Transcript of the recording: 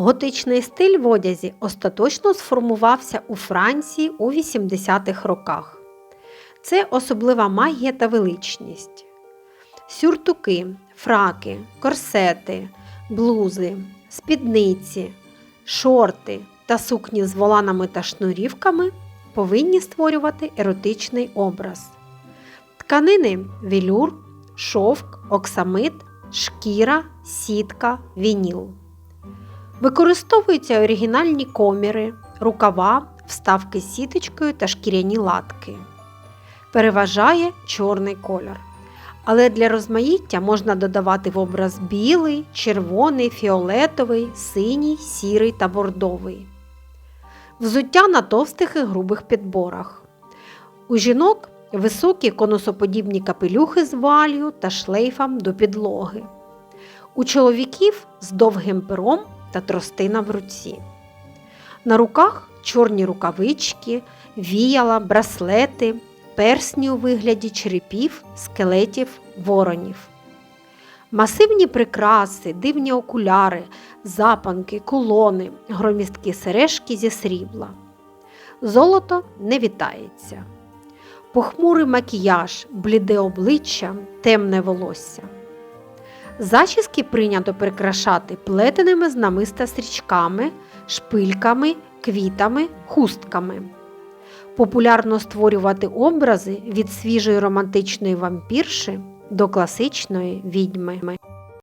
Готичний стиль в одязі остаточно сформувався у Франції у 80-х роках. Це особлива магія та величність. Сюртуки, фраки, корсети, блузи, спідниці, шорти та сукні з воланами та шнурівками повинні створювати еротичний образ. Тканини велюр, шовк, оксамит, шкіра, сітка, вініл. Використовуються оригінальні коміри, рукава, вставки з сіточкою та шкіряні латки. Переважає чорний кольор. Але для розмаїття можна додавати в образ білий, червоний, фіолетовий, синій, сірий та бордовий. Взуття на товстих і грубих підборах. У жінок високі конусоподібні капелюхи з валью та шлейфом до підлоги. У чоловіків з довгим пером та тростина в руці. На руках чорні рукавички, віяла, браслети, персні у вигляді черепів, скелетів, воронів. Масивні прикраси, дивні окуляри, запанки, кулони, громісткі сережки зі срібла. Золото не вітається. Похмурий макіяж, бліде обличчя, темне волосся. Зачіски прийнято прикрашати плетеними з намиста стрічками, шпильками, квітами, хустками. Популярно створювати образи від свіжої романтичної вампірши до класичної відьми.